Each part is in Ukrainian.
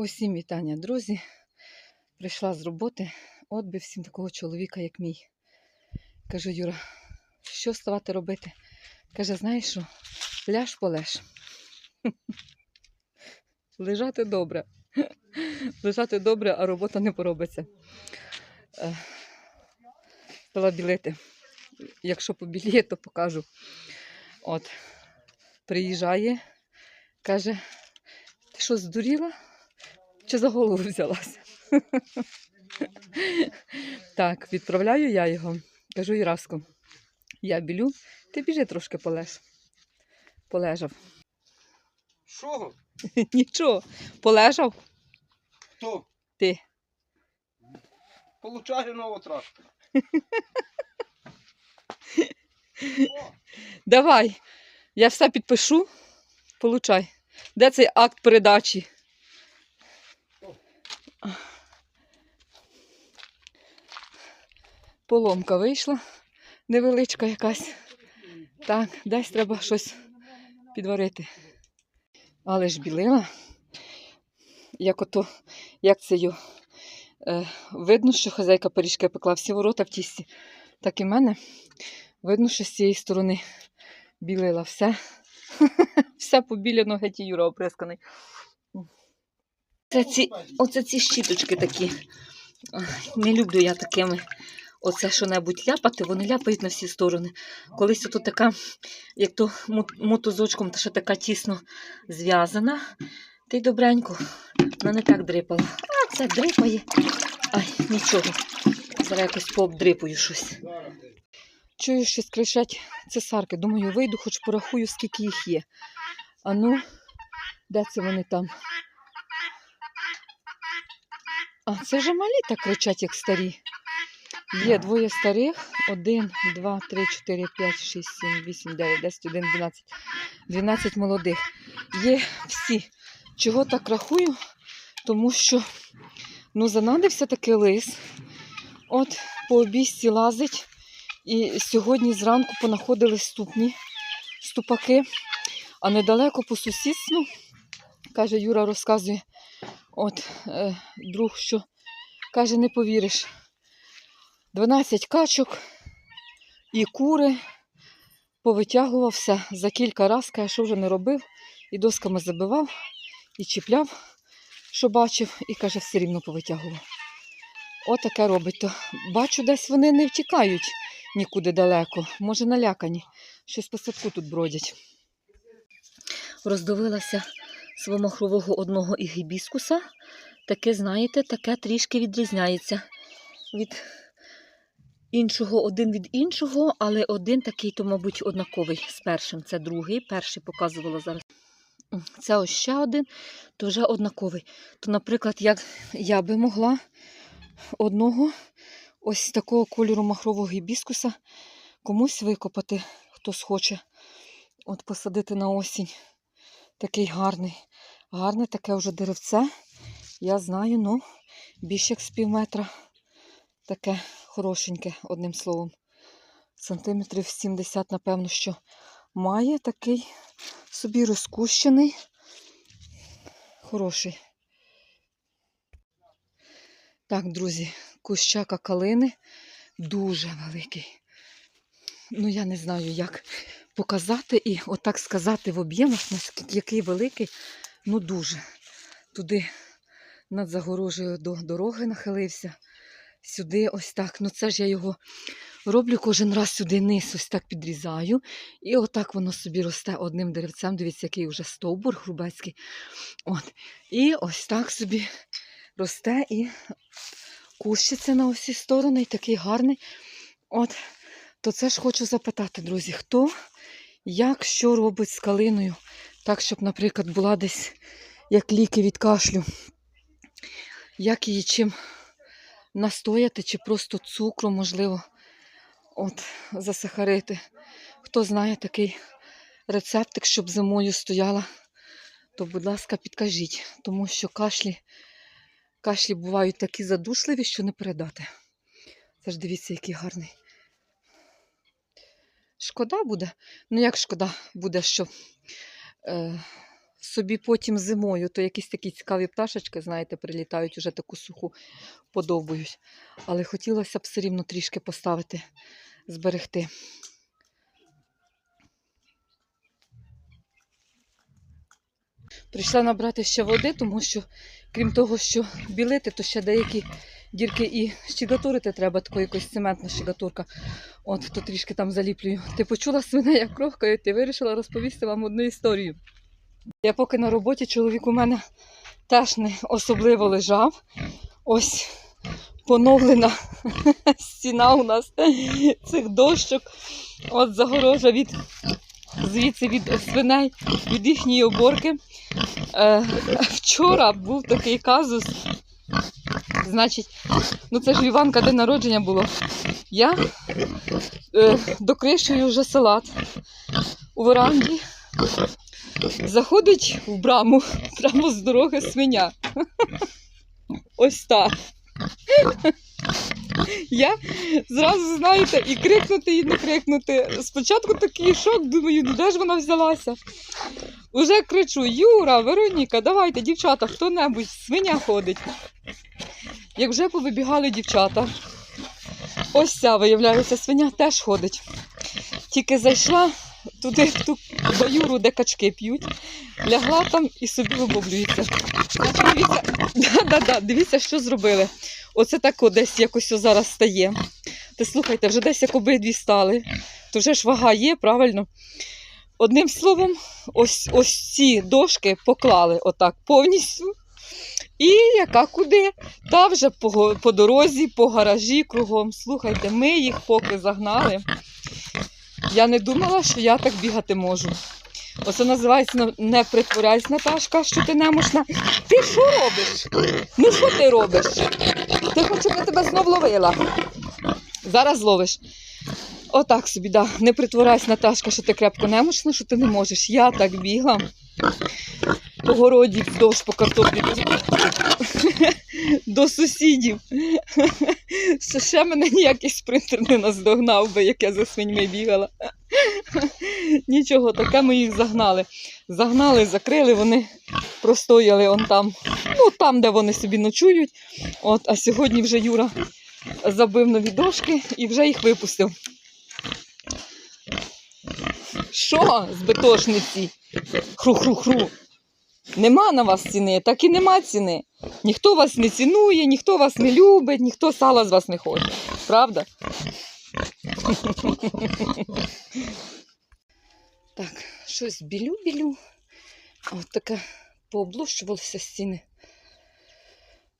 Усім вітання, друзі. Прийшла з роботи, от би всім такого чоловіка, як мій. Кажу, Юра, що ставати робити? Каже, знаєш що, ляж полеж. Лежати добре. Лежати добре, а робота не поробиться. Е, Стала білити. Якщо побіліє, то покажу. От, приїжджає, каже, ти що, здуріла? Чи за голову взялася? так, відправляю я його. Кажу Іраску, я білю, ти біжи трошки полеж. Полежав. Що? Нічого, полежав Хто? ти. Получаю нового трактора. Давай, я все підпишу. Получай. Де цей акт передачі? Поломка вийшла, невеличка якась. Так, десь треба щось підварити. Але ж білила. Як ото, як це його. Е, видно, що хазяйка пиріжки пекла всі ворота в тісті. Так і мене. Видно, що з цієї сторони білила все. все побіляно, геть Юра оприсканий. Це ці, оце ці щіточки такі. Не люблю я такими. Оце що-небудь ляпати, вони ляпають на всі сторони. Колись ото така, як то мотузочком, та ще така тісно зв'язана. Ти добренько, вона не так дрипала. А це дрипає. Ай, нічого. Зараз якось пообдрипую щось. Чую, що скришать цесарки. Думаю, вийду, хоч порахую, скільки їх є. А ну, де це вони там? А, це вже малі так кричать, як старі. Є двоє старих. Один, два, три, чотири, п'ять, шість, сім, вісім, дев'ять, десять, один, дванадцять. Дванадцять молодих. Є всі. Чого так рахую? Тому що ну, занадився такий лис. От по обійсті лазить. І сьогодні зранку понаходили ступні, ступаки, а недалеко по сусідству, каже Юра, розказує, от е, друг, що каже, не повіриш. 12 качок і кури повитягував все за кілька разів, каже, що вже не робив, і досками забивав, і чіпляв, що бачив, і каже, все рівно повитягував. Отаке робить. То бачу, десь вони не втікають нікуди далеко. Може, налякані. Щось по садку тут бродять. Роздивилася свого махрового одного і гібіскуса. Таке, знаєте, таке трішки відрізняється від іншого, один від іншого, але один такий, то, мабуть, однаковий з першим. Це другий. Перший показувала зараз. Це ось ще один, то вже однаковий. То, наприклад, як я би могла одного ось такого кольору махрового гібіскуса комусь викопати, хто схоче. От посадити на осінь. Такий гарний. Гарне таке вже деревце. Я знаю, ну, більше як з пів метра. Таке хорошеньке, одним словом. Сантиметрів 70, напевно, що має такий собі розкущений. Хороший. Так, друзі, кущака калини дуже великий. Ну, я не знаю, як показати і отак сказати в об'ємах, наскільки який великий, ну дуже. Туди над загорожею до дороги нахилився. Сюди ось так. Ну це ж я його роблю кожен раз сюди низ, ось так підрізаю. І отак воно собі росте одним деревцем. Дивіться, який вже стовбур грубецький. От. І ось так собі росте і кущиться на усі сторони, і такий гарний. От, то це ж хочу запитати, друзі, хто як що робить з калиною, так, щоб, наприклад, була десь як ліки від кашлю. Як її чим настояти, чи просто цукру, можливо, от, засахарити. Хто знає такий рецептик, щоб зимою стояла, то, будь ласка, підкажіть, тому що кашлі Кашлі бувають такі задушливі, що не передати. Це ж дивіться, який гарний. Шкода буде. Ну, як шкода буде, що собі потім зимою, то якісь такі цікаві пташечки, знаєте, прилітають, уже таку суху подобають. Але хотілося б все рівно трішки поставити, зберегти. Прийшла набрати ще води, тому що, крім того, що білити, то ще деякі дірки і щігатурити треба, такою якось цементна щігатурка. От, то трішки там заліплюю. Ти почула свине, як крохкає, ти вирішила розповісти вам одну історію. Я поки на роботі чоловік у мене теж не особливо лежав. Ось поновлена стіна у нас цих дощок. От загорожа від звідси від свиней, від їхньої оборки. Е, вчора був такий казус. Значить, ну це ж Іванка день народження було. Я е, докришую вже салат у веранді. Заходить в браму прямо з дороги свиня. Ось так. Я зразу, знаєте, і крикнути, і не крикнути. Спочатку такий шок, думаю, ну де ж вона взялася? Уже кричу: Юра, Вероніка, давайте, дівчата, хто-небудь, свиня ходить. Як вже повибігали дівчата, ось ця, виявляється, свиня теж ходить. Тільки зайшла туди, в ту баюру, де качки п'ють, лягла там і собі вибоблюється. Дивіться, да-да-да, дивіться, що зробили. Оце так десь якось зараз стає. Та слухайте, вже десь як обидві стали. То вже ж вага є, правильно? Одним словом, ось, ось ці дошки поклали отак повністю. І яка куди? Та вже по, по дорозі, по гаражі кругом. Слухайте, ми їх поки загнали. Я не думала, що я так бігати можу. Оце називається не притворяйся, Наташка, що ти немощна. Ти що робиш? Ну що ти робиш? Ти щоб я тебе знов ловила. Зараз ловиш. Отак собі, да. Не притворяйся, Наташка, що ти крепко немощна, що ти не можеш. Я так бігла по городі вздовж по картоплі до сусідів. Ще мене ніякий спринтер не наздогнав би, як я за свиньми бігала. Нічого, таке ми їх загнали. Загнали, закрили, вони простояли он там, ну там, де вони собі ночують. От, а сьогодні вже Юра забив нові дошки і вже їх випустив. Що з бетошниці? Хру-хру-хру. Нема на вас ціни, так і нема ціни. Ніхто вас не цінує, ніхто вас не любить, ніхто сала з вас не хоче. Правда? Так, щось білю-білю. От таке пооблущувалися стіни.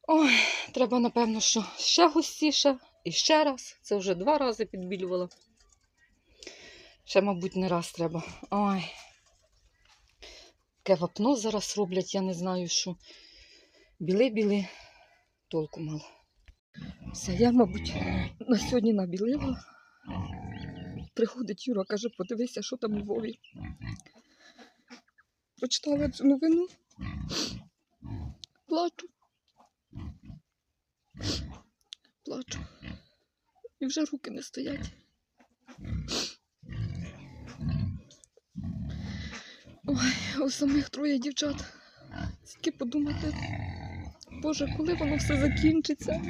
Ой, треба, напевно, що ще густіше і ще раз. Це вже два рази підбілювала. Ще, мабуть, не раз треба. Ой. Таке вапно зараз роблять, я не знаю, що. Біли-біли, толку мало. Все, я, мабуть, на сьогодні набілила. Приходить Юра, каже, подивися, що там у Львові. Прочитала цю новину. Плачу. Плачу. І вже руки не стоять. Ой, у самих троє дівчат. Тільки подумати. Боже, коли воно все закінчиться?